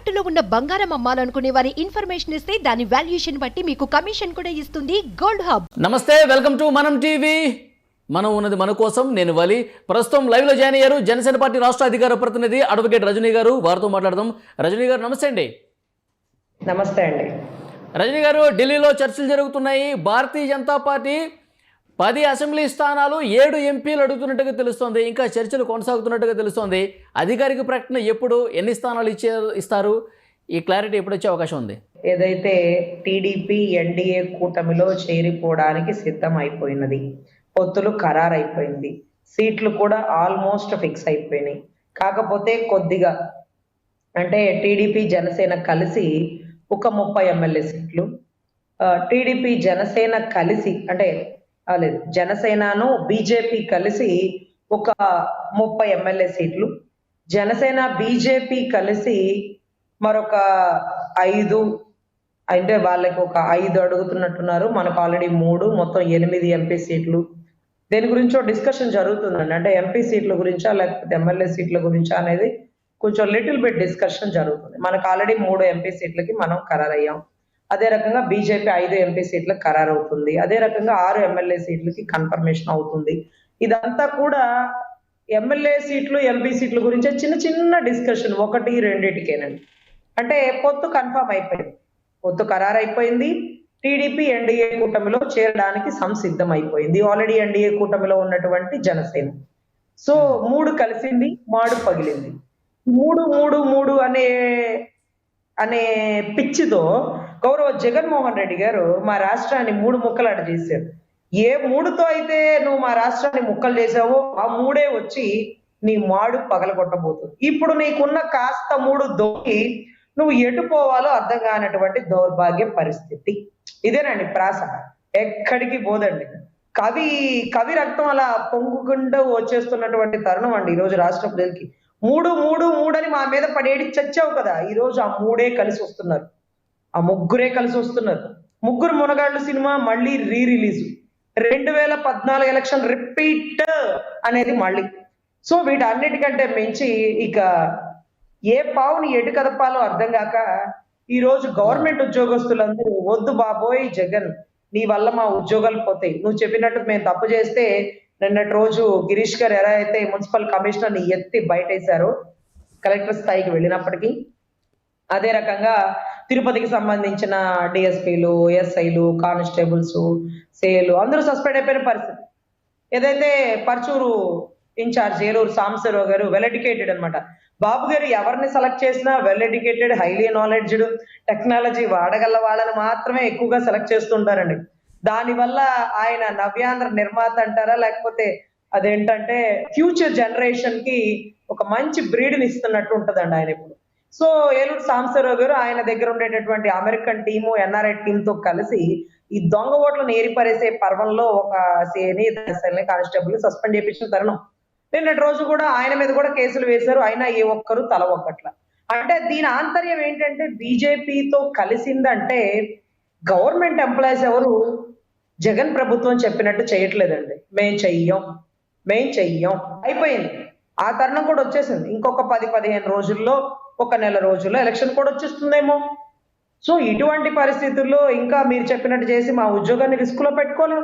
తాకట్టులో ఉన్న బంగారం అమ్మాలనుకునే వారి ఇన్ఫర్మేషన్ ఇస్తే దాని వాల్యుయేషన్ బట్టి మీకు కమిషన్ కూడా ఇస్తుంది గోల్డ్ హబ్. నమస్తే వెల్కమ్ టు మనం టీవీ. మనం ఉన్నది మన కోసం నేను వలి. ప్రస్తుతం లైవ్లో జాయిన్ అయ్యారు జనసేన పార్టీ రాష్ట్ర అధికార ప్రతినిధి అడ్వకేట్ రజనీ గారు. వారితో మాట్లాడదాం. రజనీ గారు నమస్తే అండి. నమస్తే అండి. రజనీ గారు ఢిల్లీలో చర్చలు జరుగుతున్నాయి. భారతీయ జనతా పార్టీ పది అసెంబ్లీ స్థానాలు ఏడు ఎంపీలు అడుగుతున్నట్టుగా తెలుస్తోంది. ఇంకా చర్చలు కొనసాగుతున్నట్టుగా తెలుస్తోంది. అధికారిక ప్రకటన ఎప్పుడు ఎన్ని స్థానాలు ఇచ్చే ఇస్తారు? ఈ క్లారిటీ ఎప్పుడు వచ్చే అవకాశం ఉంది? ఏదైతే టీడీపీ ఎన్డీఏ కూటమిలో చేరిపోవడానికి సిద్ధం అయిపోయినది పొత్తులు ఖరారైపోయింది. సీట్లు కూడా ఆల్మోస్ట్ ఫిక్స్ అయిపోయినాయి. కాకపోతే కొద్దిగా అంటే టీడీపీ జనసేన కలిసి ఒక ముప్పై ఎమ్మెల్యే సీట్లు. టీడీపీ జనసేన కలిసి అంటే లేదు. జనసేనను బీజేపీ కలిసి ఒక ముప్పై ఎమ్మెల్యే సీట్లు జనసేన బీజేపీ కలిసి మరొక ఐదు అంటే వాళ్ళకి ఒక ఐదు అడుగుతున్నట్టున్నారు. మనకు ఆల్రెడీ మూడు మొత్తం ఎనిమిది ఎంపీ సీట్లు. దేని గురించో డిస్కషన్ జరుగుతుందండి. అంటే ఎంపీ సీట్ల గురించా లేకపోతే ఎమ్మెల్యే సీట్ల గురించా అనేది కొంచెం లిటిల్ బిట్ డిస్కషన్ జరుగుతుంది. మనకు ఆల్రెడీ మూడు ఎంపీ సీట్లకి మనం ఖరారయ్యాం. అదే రకంగా బీజేపీ ఐదు ఎంపీ సీట్లకు ఖరారు అవుతుంది అదే రకంగా ఆరు ఎమ్మెల్యే సీట్లకి కన్ఫర్మేషన్ అవుతుంది. ఇదంతా కూడా ఎమ్మెల్యే సీట్లు ఎంపీ సీట్ల గురించే చిన్న చిన్న డిస్కషన్ ఒకటి రెండింటికేనండి. అంటే పొత్తు కన్ఫర్మ్ అయిపోయింది. పొత్తు ఖరారు అయిపోయింది టీడీపీ ఎన్డీఏ కూటమిలో చేరడానికి సంసిద్ధం అయిపోయింది ఆల్రెడీ ఎన్డీఏ కూటమిలో ఉన్నటువంటి జనసేన. సో మూడు కలిసింది మాడు పగిలింది. మూడు మూడు మూడు అనే అనే పిచ్చితో గౌరవ జగన్మోహన్ రెడ్డి గారు మా రాష్ట్రాన్ని మూడు ముక్కలాట చేశారు. ఏ మూడుతో అయితే నువ్వు మా రాష్ట్రాన్ని ముక్కలు చేసావో ఆ మూడే వచ్చి నీ మాడు పగలగొట్టబోతుంది. ఇప్పుడు నీకున్న కాస్త మూడు దొరికి నువ్వు ఎటు పోవాలో అర్థం కానటువంటి దౌర్భాగ్య పరిస్థితి. ఇదేనండి ప్రాస ఎక్కడికి పోదండి. కవి కవి రక్తం అలా పొంగుకుంటూ వచ్చేస్తున్నటువంటి తరుణం అండి ఈరోజు రాష్ట్ర ప్రజలకి. మూడు మూడు మూడని మా మీద పడేడి చచ్చావు కదా ఈ రోజు ఆ మూడే కలిసి వస్తున్నారు. ఆ ముగ్గురే కలిసి వస్తున్నారు. ముగ్గురు మునగాళ్ళు సినిమా మళ్ళీ రీ రిలీజ్ రెండు వేల పద్నాలుగు ఎలక్షన్ రిపీట్ అనేది మళ్ళీ. సో వీటన్నిటికంటే మించి ఇక ఏ పావుని ఎటు కదపాలో అర్థం కాక ఈ రోజు గవర్నమెంట్ ఉద్యోగస్తులందరూ వద్దు బాబోయ్ జగన్ నీ వల్ల మా ఉద్యోగాలు పోతాయి. నువ్వు చెప్పినట్టు మేము తప్పు చేస్తే నిన్నటి రోజు గిరీష్ గారు ఎలా అయితే మున్సిపల్ కమిషనర్ని ఎత్తి బయటేశారో కలెక్టర్ స్థాయికి వెళ్ళినప్పటికీ అదే రకంగా తిరుపతికి సంబంధించిన డిఎస్పీలు ఎస్ఐలు కానిస్టేబుల్స్ సేలు అందరూ సస్పెండ్ అయిపోయిన పరిస్థితి. ఏదైతే పర్చూరు ఇన్ఛార్జ్ ఏలూరు సాంబశివరావు గారు వెల్ ఎడ్యుకేటెడ్ అనమాట బాబు గారు ఎవరిని సెలెక్ట్ చేసినా well educated highly knowledged technology వాడగల వాళ్ళని మాత్రమే ఎక్కువగా సెలెక్ట్ చేస్తుంటారండి. దానివల్ల ఆయన నవ్యాంధ్ర నిర్మాత అంటారా లేకపోతే అదేంటంటే ఫ్యూచర్ జనరేషన్కి ఒక మంచి బ్రీడ్ని ఇస్తున్నట్టు ఉంటుందండి ఆయన ఇప్పుడు. సో ఏలూరు సాంబశివరావు గారు ఆయన దగ్గర ఉండేటటువంటి అమెరికన్ టీము ఎన్ఆర్ఐ టీమ్తో కలిసి ఈ దొంగ ఓట్లను ఏరిపరేసే పర్వంలో ఒక సేని కానిస్టేబుల్ సస్పెండ్ చేయించిన తరుణం. నిన్నటి రోజు కూడా ఆయన మీద కూడా కేసులు వేశారు. అయినా ఏ ఒక్కరు తల ఒక్కట్ల అంటే దీని ఆంతర్యం ఏంటంటే బీజేపీతో కలిసిందంటే గవర్నమెంట్ ఎంప్లాయీస్ ఎవరు జగన్ ప్రభుత్వం చెప్పినట్టు చేయట్లేదండి. మేం చెయ్యం మేం చెయ్యం. అయిపోయింది. ఆ తరుణం కూడా వచ్చేసింది. ఇంకొక పది పదిహేను రోజుల్లో ఒక నెల రోజుల్లో ఎలక్షన్ కూడా వచ్చేస్తుందేమో. సో ఇటువంటి పరిస్థితుల్లో ఇంకా మీరు చెప్పినట్టు చేసి మా ఉద్యోగాన్ని రిస్క్లో పెట్టుకోలేం.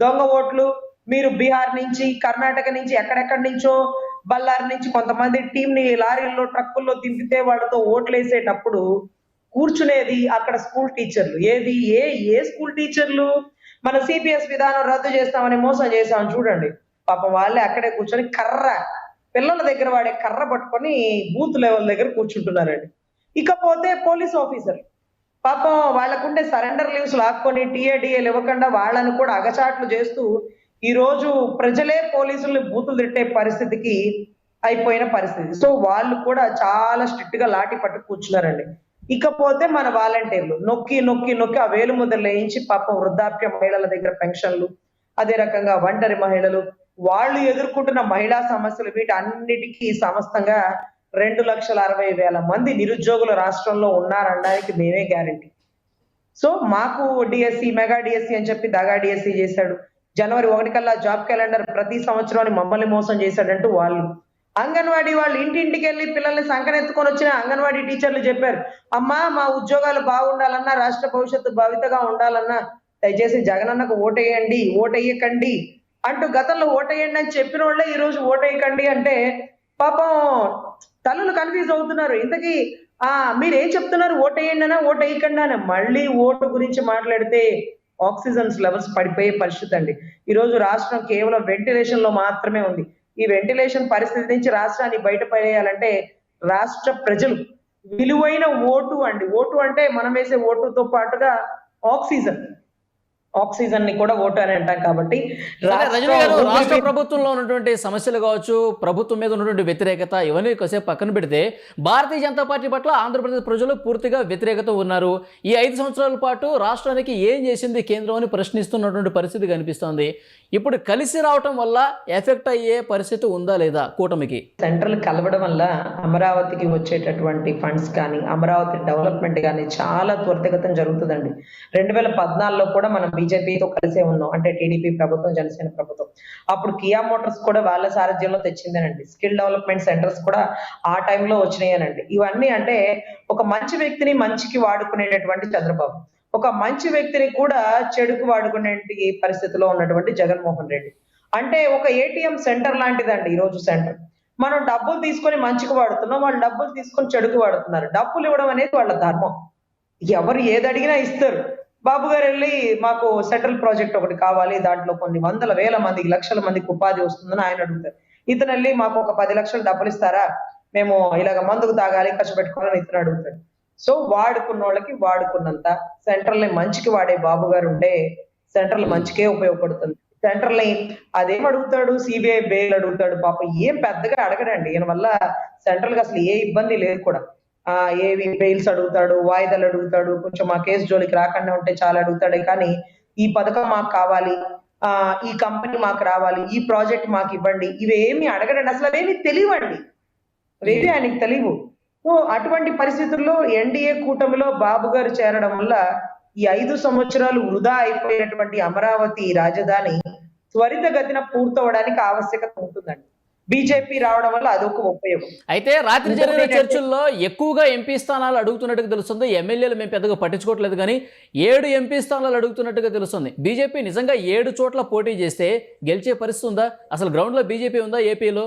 దొంగ ఓట్లు మీరు బీహార్ నుంచి కర్ణాటక నుంచి ఎక్కడెక్కడి నుంచో బళ్ళారి నుంచి కొంతమంది టీం ని లారీల్లో ట్రక్కుల్లో దింపితే వాళ్ళతో ఓట్లు వేసేటప్పుడు కూర్చునేది అక్కడ స్కూల్ టీచర్లు. ఏది? ఏ ఏ స్కూల్ టీచర్లు? మన సిపిఎస్ విధానం రద్దు చేస్తామని మోసం చేసామని చూడండి. పాపం వాళ్ళే అక్కడే కూర్చొని కర్ర. పిల్లల దగ్గర వాడే కర్ర పట్టుకొని బూత్ లెవెల్ దగ్గర కూర్చుంటున్నారండి. ఇకపోతే పోలీస్ ఆఫీసర్ పాపం వాళ్ళకుండే సరెండర్ లీవ్స్ లాక్కొని టీఏడిఏలు ఇవ్వకుండా వాళ్ళని కూడా అగచాట్లు చేస్తూ ఈ రోజు ప్రజలే పోలీసుల్ని బూతులు తిట్టే పరిస్థితికి అయిపోయిన పరిస్థితి. సో వాళ్ళు కూడా చాలా స్ట్రిక్ట్గా లాటి పట్టు కూర్చున్నారండి. ఇకపోతే మన వాలంటీర్లు నొక్కి నొక్కి నొక్కి ఆ వేలు ముద్రలు వేయించి పాపం వృద్ధాప్య మహిళల దగ్గర పెన్షన్లు అదే రకంగా ఒంటరి మహిళలు వాళ్ళు ఎదుర్కొంటున్న మహిళా సమస్యలు వీటన్నిటికీ సమస్తంగా రెండు లక్షల అరవై వేల మంది నిరుద్యోగులు రాష్ట్రంలో ఉన్నారనడానికి మేమే గ్యారంటీ. సో మాకు డిఎస్సి మెగా డిఎస్సి అని చెప్పి దగా డిఎస్సి చేశాడు. జనవరి ఒకటి కల్లా జాబ్ క్యాలెండర్ ప్రతి సంవత్సరాన్ని మమ్మల్ని మోసం చేశాడంటూ వాళ్ళు. అంగన్వాడీ వాళ్ళు ఇంటింటికి వెళ్ళి పిల్లల్ని సంకనెత్తుకొని వచ్చిన అంగన్వాడీ టీచర్లు చెప్పారు. అమ్మా మా ఉద్యోగాలు బాగుండాలన్నా రాష్ట్ర భవిష్యత్తు భవితగా ఉండాలన్నా దయచేసి జగనన్నకు ఓటేయండి ఓటేయకండి. అంటూ గతంలో ఓటేయండి అని చెప్పిన వాళ్ళే ఈ రోజు ఓటేయకండి అంటే పాపం తల్లులు కన్ఫ్యూజ్ అవుతున్నారు. ఇంతకీ ఆ మీరు ఏం చెప్తున్నారు? ఓటేయండి అనా ఓటేయకండి అని మళ్ళీ ఓటు గురించి మాట్లాడితే ఆక్సిజన్స్ లెవెల్స్ పడిపోయే పరిస్థితి అండి. ఈ రోజు రాష్ట్రం కేవలం వెంటిలేషన్లో మాత్రమే ఉంది. ఈ వెంటిలేషన్ పరిస్థితి నుంచి రాష్ట్రాన్ని బయటపడేయాలంటే రాష్ట్ర ప్రజలు విలువైన ఓటు అండి. ఓటు అంటే మనం వేసే ఓటుతో పాటుగా ఆక్సిజన్. ఆక్సిజన్ని కూడా ఓటు అని అంటాం కాబట్టి రాష్ట్ర ప్రభుత్వంలో ఉన్నటువంటి సమస్యలు కావచ్చు ప్రభుత్వం మీద ఉన్నటువంటి వ్యతిరేకత ఇవన్నీ కాసేపు పక్కన పెడితే భారతీయ జనతా పార్టీ పట్ల ఆంధ్రప్రదేశ్ ప్రజలు పూర్తిగా వ్యతిరేకత ఉన్నారు. ఈ ఐదు సంవత్సరాల పాటు రాష్ట్రానికి ఏం చేసింది కేంద్రం అని ప్రశ్నిస్తున్నటువంటి పరిస్థితి కనిపిస్తోంది. ఇప్పుడు కలిసి రావటం వల్ల ఎఫెక్ట్ అయ్యే పరిస్థితి ఉందా లేదా కూటమికి? సెంట్రల్ కలవడం వల్ల అమరావతికి వచ్చేటటువంటి ఫండ్స్ కానీ అమరావతి డెవలప్మెంట్ కానీ చాలా త్వరితగతం జరుగుతుందండి. రెండు వేల పద్నాలుగులో కూడా మనం బీజేపీతో కలిసే ఉన్నాం. అంటే టీడీపీ ప్రభుత్వం జనసేన ప్రభుత్వం. అప్పుడు కియా మోటార్స్ కూడా వాళ్ళ సారథ్యంలో తెచ్చిందేనండి. స్కిల్ డెవలప్మెంట్ సెంటర్స్ కూడా ఆ టైంలో వచ్చినాయనండి. ఇవన్నీ అంటే ఒక మంచి వ్యక్తిని మంచికి వాడుకునేటటువంటి చంద్రబాబు. ఒక మంచి వ్యక్తిని కూడా చెడుకు వాడుకునే పరిస్థితిలో ఉన్నటువంటి జగన్మోహన్ రెడ్డి. అంటే ఒక ఏటీఎం సెంటర్ లాంటిదండి ఈ రోజు సెంటర్. మనం డబ్బులు తీసుకొని మంచికి వాడుతున్నాం వాళ్ళు డబ్బులు తీసుకొని చెడుకు వాడుతున్నారు. డబ్బులు ఇవ్వడం అనేది వాళ్ళ ధర్మం. ఎవరు ఏది అడిగినా ఇస్తారు. బాబు గారు వెళ్ళి మాకు సెంట్రల్ ప్రాజెక్ట్ ఒకటి కావాలి దాంట్లో కొన్ని వందల వేల మందికి లక్షల మందికి ఉపాధి వస్తుందని ఆయన అడుగుతారు. ఇతను వెళ్ళి మాకు ఒక పది లక్షలు డబ్బులు ఇస్తారా? మేము ఇలాగ మందుకు తాగాలి ఖర్చు పెట్టుకోవాలని ఇతను అడుగుతాడు. సో వాడుకున్న వాళ్ళకి వాడుకున్నంత సెంట్రల్ని మంచికి వాడే బాబు గారు ఉంటే సెంట్రల్ మంచికే ఉపయోగపడుతుంది. సెంట్రల్ని అదేం అడుగుతాడు? సిబిఐ బెయిల్ అడుగుతాడు. పాప ఏం పెద్దగా అడగడండి. ఈయన వల్ల సెంట్రల్కి అసలు ఏ ఇబ్బంది లేదు కూడా. ఏవి బెయిల్స్ అడుగుతాడు వాయిదాలు అడుగుతాడు కొంచెం మా కేసు జోలికి రాకుండా ఉంటే చాలా అడుగుతాడు. కానీ ఈ పథకం మాకు కావాలి ఆ ఈ కంపెనీ మాకు రావాలి ఈ ప్రాజెక్ట్ మాకు ఇవ్వండి. ఇవేమి అడగడండి అసలు అవేమి తెలియవండి. అవేవి ఆయనకి తెలియవు. సో అటువంటి పరిస్థితుల్లో ఎన్డీఏ కూటమిలో బాబు గారు చేరడం వల్ల ఈ ఐదు సంవత్సరాలు వృధా అయిపోయినటువంటి అమరావతి రాజధాని త్వరితగతిన పూర్తవడానికి ఆవశ్యకత ఉంటుందండి. బీజేపీ రావడం వల్ల అదొక ఉపయోగం. అయితే రాత్రి జరిగిన చర్చల్లో ఎక్కువగా ఎంపీ స్థానాలు అడుగుతున్నట్టుగా తెలుస్తుంది. ఎమ్మెల్యేలు మేము పెద్దగా పట్టించుకోవట్లేదు కానీ ఏడు ఎంపీ స్థానాలు అడుగుతున్నట్టుగా తెలుస్తుంది. బీజేపీ నిజంగా ఏడు చోట్ల పోటీ చేస్తే గెలిచే పరిస్థితి ఉందా? అసలు గ్రౌండ్లో బీజేపీ ఉందా ఏపీలో?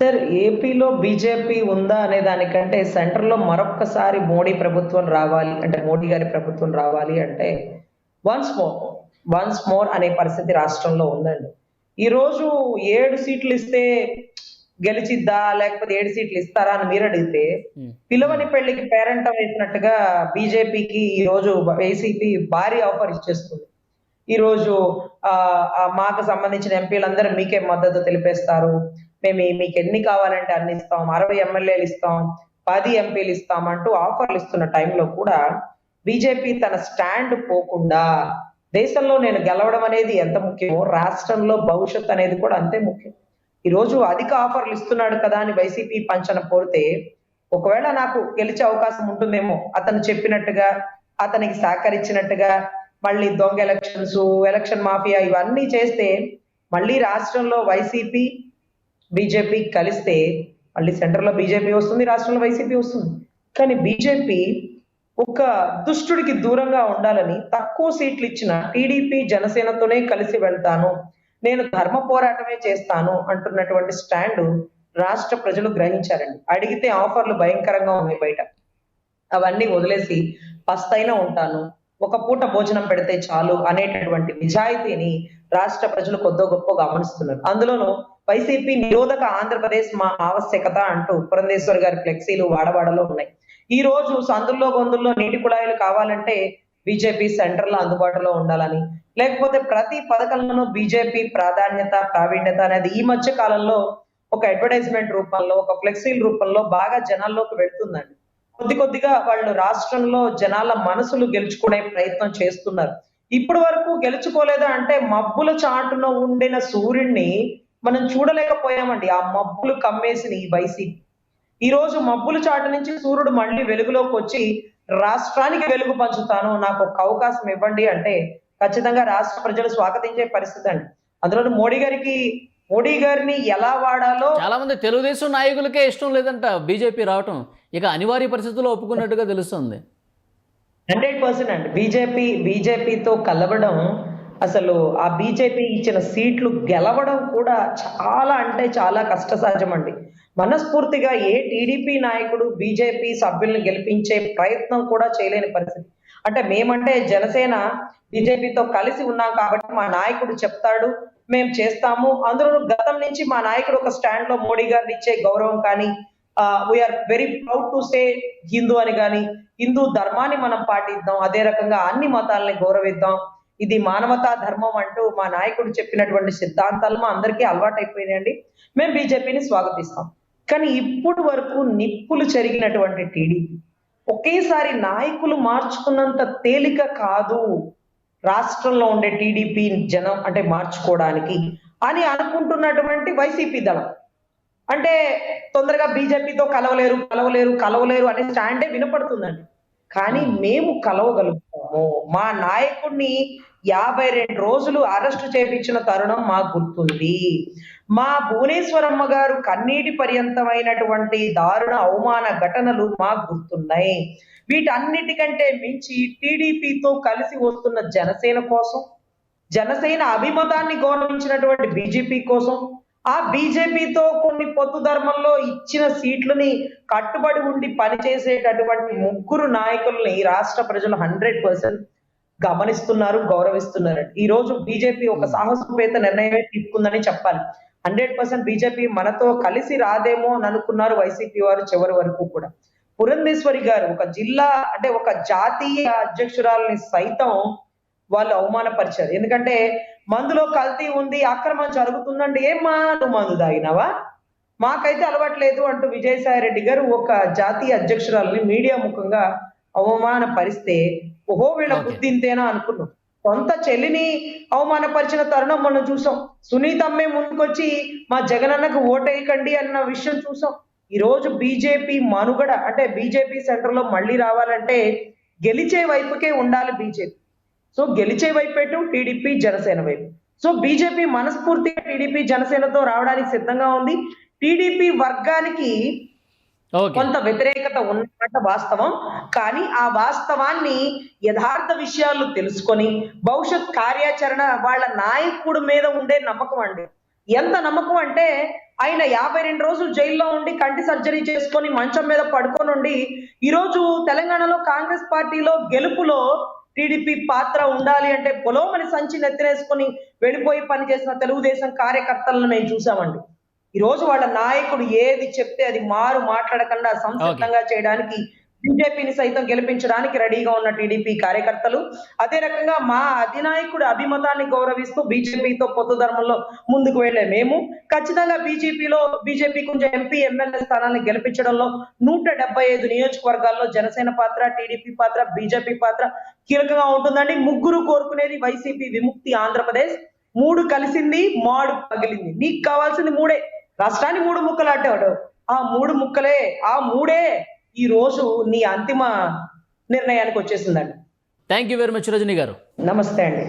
సార్ ఏపీలో బీజేపీ ఉందా అనే దానికంటే సెంటర్లో మరొక్కసారి మోడీ ప్రభుత్వం రావాలి అంటే మోడీ గారి ప్రభుత్వం రావాలి అంటే వన్స్ మోర్ వన్స్ మోర్ అనే పరిస్థితి రాష్ట్రంలో ఉందండి. ఈ రోజు ఏడు సీట్లు ఇస్తే గెలిచిద్దా లేకపోతే ఏడు సీట్లు ఇస్తారా అని మీరు అడిగితే. పిలవని పెళ్ళికి పేరెంట్ వేసినట్టుగా బీజేపీకి ఈ రోజు వైసీపీ భారీ ఆఫర్ ఇచ్చేస్తుంది. ఈ రోజు ఆ మాకు సంబంధించిన ఎంపీలందరూ మీకే మద్దతు తెలిపేస్తారు. మేము మీకు ఎన్ని కావాలంటే అన్ని ఇస్తాం. అరవై ఎమ్మెల్యేలు ఇస్తాం. పది ఎంపీలు ఇస్తాం అంటూ ఆఫర్లు ఇస్తున్న టైంలో కూడా బీజేపీ తన స్టాండ్ పోకుండా దేశంలో నేను గెలవడం అనేది ఎంత ముఖ్యమో రాష్ట్రంలో భవిష్యత్ అనేది కూడా అంతే ముఖ్యం. ఈరోజు అధిక ఆఫర్లు ఇస్తున్నాడు కదా అని వైసీపీ పంచన పోతే ఒకవేళ నాకు గెలిచే అవకాశం ఉంటుందేమో అతను చెప్పినట్టుగా అతనికి సహకరించినట్టుగా మళ్ళీ దొంగ ఎలక్షన్స్ ఎలక్షన్ మాఫియా ఇవన్నీ చేస్తే మళ్ళీ రాష్ట్రంలో వైసీపీ బీజేపీ కలిస్తే మళ్ళీ సెంటర్లో బీజేపీ వస్తుంది రాష్ట్రంలో వైసీపీ వస్తుంది. కానీ బీజేపీ ఒక దుష్టుడికి దూరంగా ఉండాలని తక్కువ సీట్లు ఇచ్చిన టీడీపీ జనసేనతోనే కలిసి వెళ్తాను. నేను ధర్మ పోరాటమే చేస్తాను అంటున్నటువంటి స్టాండ్ రాష్ట్ర ప్రజలు గ్రహించారండి. అడిగితే ఆఫర్లు భయంకరంగా ఉన్నాయి బయట. అవన్నీ వదిలేసి పస్తైనా ఉంటాను. ఒక పూట భోజనం పెడితే చాలు అనేటటువంటి నిజాయితీని రాష్ట్ర ప్రజలు కొద్దో గొప్ప గమనిస్తున్నారు. అందులోనూ వైసీపీ నిరోధక ఆంధ్రప్రదేశ్ మా ఆవశ్యకత అంటూ పురంధేశ్వర్ గారి ఫ్లెక్సీలు వాడవాడలో ఉన్నాయి. ఈ రోజు సందుల్లో గొంతుల్లో నీటి కుళాయిలు కావాలంటే బీజేపీ సెంటర్లో అందుబాటులో ఉండాలని. లేకపోతే ప్రతి పథకంలోనూ బీజేపీ ప్రాధాన్యత ప్రావీణ్యత అనేది ఈ మధ్య కాలంలో ఒక అడ్వర్టైజ్మెంట్ రూపంలో ఒక ఫ్లెక్సీల రూపంలో బాగా జనాల్లోకి వెళ్తుందండి. కొద్ది కొద్దిగా వాళ్ళు రాష్ట్రంలో జనాల మనసులు గెలుచుకునే ప్రయత్నం చేస్తున్నారు. ఇప్పటి వరకు గెలుచుకోలేదా అంటే మబ్బుల చాటున ఉండిన సూర్యుడిని మనం చూడలేకపోయామండి. ఆ మబ్బులు కమ్మేసిన ఈ వైసీపీ. ఈ రోజు మబ్బుల చాటు నుంచి సూర్యుడు మళ్ళీ వెలుగులోకి వచ్చి రాష్ట్రానికి వెలుగు పంచుతాను. నాకు ఒక అవకాశం ఇవ్వండి అంటే ఖచ్చితంగా రాష్ట్ర ప్రజలు స్వాగతించే పరిస్థితి అండి. అందులో మోడీ గారికి మోడీ గారిని ఎలా వాడాలో చాలా మంది తెలుగుదేశం నాయకులకే ఇష్టం లేదంట బీజేపీ రావటం. ఇక అనివార్య పరిస్థితుల్లో ఒప్పుకున్నట్టుగా తెలుస్తుంది. హండ్రెడ్ పర్సెంట్ అండి. బీజేపీ బీజేపీతో కలవడం అసలు ఆ బీజేపీ ఇచ్చిన సీట్లు గెలవడం కూడా చాలా అంటే చాలా కష్టసాధ్యం అండి మనస్ఫూర్తిగా ఏ టీడీపీ నాయకుడు బీజేపీ సభ్యుల్ని గెలిపించే ప్రయత్నం కూడా చేయలేని పరిస్థితి. అంటే మేమంటే జనసేన బీజేపీతో కలిసి ఉన్నాం కాబట్టి మా నాయకుడు చెప్తాడు మేము చేస్తాము. అందులో గతం నుంచి మా నాయకుడు ఒక స్టాండ్లో మోడీ గారిని ఇచ్చే గౌరవం కానీ we are very proud to say Hindu అని కానీ హిందూ ధర్మాన్ని మనం పాటిద్దాం అదే రకంగా అన్ని మతాలని గౌరవిద్దాం. ఇది మానవతా ధర్మం అంటూ మా నాయకుడు చెప్పినటువంటి సిద్ధాంతాలు మా అందరికీ అలవాటైపోయినాయండి. మేము బీజేపీని స్వాగతిస్తాం. కానీ ఇప్పుడు వరకు నిప్పులు చెరిగినటువంటి టీడీపీ ఒకేసారి నాయకులు మార్చుకున్నంత తేలిక కాదు రాష్ట్రంలో ఉండే టీడీపీ జనం అంటే మార్చుకోవడానికి అని అనుకుంటున్నటువంటి వైసీపీ దళం. అంటే తొందరగా బీజేపీతో కలవలేరు కలవలేరు కలవలేరు అనే స్టాండే వినపడుతుందండి. కానీ మేము కలవగలుగుతాము. మా నాయకుడిని యాభై రెండు రోజులు అరెస్ట్ చేపించిన తరుణం మాకు గుర్తుంది. మా భువనేశ్వరమ్మ గారు కన్నీటి పర్యంతమైనటువంటి దారుణ అవమాన ఘటనలు మాకు గుర్తున్నాయి. వీటన్నిటికంటే మించి టీడీపీతో కలిసి వస్తున్న జనసేన కోసం జనసేన అభిమతాన్ని గౌరవించినటువంటి బీజేపీ కోసం ఆ బీజేపీతో కొన్ని పొత్తు ధర్మంలో ఇచ్చిన సీట్లని కట్టుబడి ఉండి పనిచేసేటటువంటి ముగ్గురు నాయకుల్ని రాష్ట్ర ప్రజలు హండ్రెడ్ పర్సెంట్ గమనిస్తున్నారు గౌరవిస్తున్నారు. ఈ రోజు బీజేపీ ఒక సాహసోపేత నిర్ణయమే తీసుకుందని చెప్పాలి. హండ్రెడ్ పర్సెంట్ బీజేపీ మనతో కలిసి రాదేమో అని అనుకున్నారు వైసీపీ వారు చివరి వరకు కూడా. పురంధేశ్వరి గారు ఒక జిల్లా అంటే ఒక జాతీయ అధ్యక్షురాలని సైతం వాళ్ళు అవమానపరిచారు. ఎందుకంటే మందులో కల్తీ ఉంది అక్రమం జరుగుతుందండి ఏమ్మా నువ్వు మందు తాగినావా? మాకైతే అలవాట్లేదు అంటూ విజయసాయి రెడ్డి గారు ఒక జాతీయ అధ్యక్షురాలని మీడియా ముఖంగా అవమానపరిస్తే ఓహో వీళ్ళ Okay. బుద్ధి ఇంతేనా అనుకున్నాం. సొంత చెల్లిని అవమానపరిచిన తరుణం మనం చూసాం. సునీతమ్మే ముందుకొచ్చి మా జగనన్నకు ఓటేయకండి అన్న విషయం చూసాం. ఈ రోజు బీజేపీ మనుగడ అంటే బీజేపీ సెంటర్లో మళ్ళీ రావాలంటే గెలిచే వైపుకే ఉండాలి బీజేపీ. సో గెలిచే వైపేటు టీడీపీ జనసేన వైపు. సో బీజేపీ మనస్ఫూర్తిగా టీడీపీ జనసేనతో రావడానికి సిద్ధంగా ఉంది. టీడీపీ వర్గానికి కొంత వ్యతిరేకత ఉన్నమాట వాస్తవం. కానీ ఆ వాస్తవాన్ని యథార్థ విషయాలు తెలుసుకొని భవిష్యత్ కార్యాచరణ వాళ్ళ నాయకుడి మీద ఉండే నమ్మకం అండి. ఎంత నమ్మకం అంటే ఆయన యాభై రెండు రోజులు జైల్లో ఉండి కంటి సర్జరీ చేసుకొని మంచం మీద పడుకొని ఉండి ఈరోజు తెలంగాణలో కాంగ్రెస్ పార్టీలో గెలుపులో టీడీపీ పాత్ర ఉండాలి అంటే పొలోమని సంచి నెత్తినేసుకొని వెళ్ళిపోయి పనిచేసిన తెలుగుదేశం కార్యకర్తలను మేము చూసామండి. ఈ రోజు వాళ్ళ నాయకుడు ఏది చెప్తే అది మారు మాట్లాడకుండా సంసిద్ధంగా చేయడానికి బీజేపీని సైతం గెలిపించడానికి రెడీగా ఉన్న టీడీపీ కార్యకర్తలు. అదే రకంగా మా అధినాయకుడి అభిమతాన్ని గౌరవిస్తూ బీజేపీతో పొత్తు ధర్మంలో ముందుకు వెళ్ళే మేము ఖచ్చితంగా బీజేపీలో బీజేపీ కొంచెం ఎంపీ ఎమ్మెల్యే స్థానాన్ని గెలిపించడంలో నూట డెబ్బై ఐదు నియోజకవర్గాల్లో జనసేన పాత్ర టీడీపీ పాత్ర బీజేపీ పాత్ర కీలకంగా ఉంటుందండి. ముగ్గురు కోరుకునేది వైసీపీ విముక్తి ఆంధ్రప్రదేశ్. మూడు కలిసింది మాడు పగిలింది. నీకు కావాల్సింది మూడే. రాష్ట్రాన్ని మూడు ముక్కలు అడ్డాడు ఆ మూడు ముక్కలే ఆ మూడే ఈ రోజు నీ అంతిమ నిర్ణయానికి వచ్చేసిందండి thank you very much Rajani గారు. నమస్తే అండి.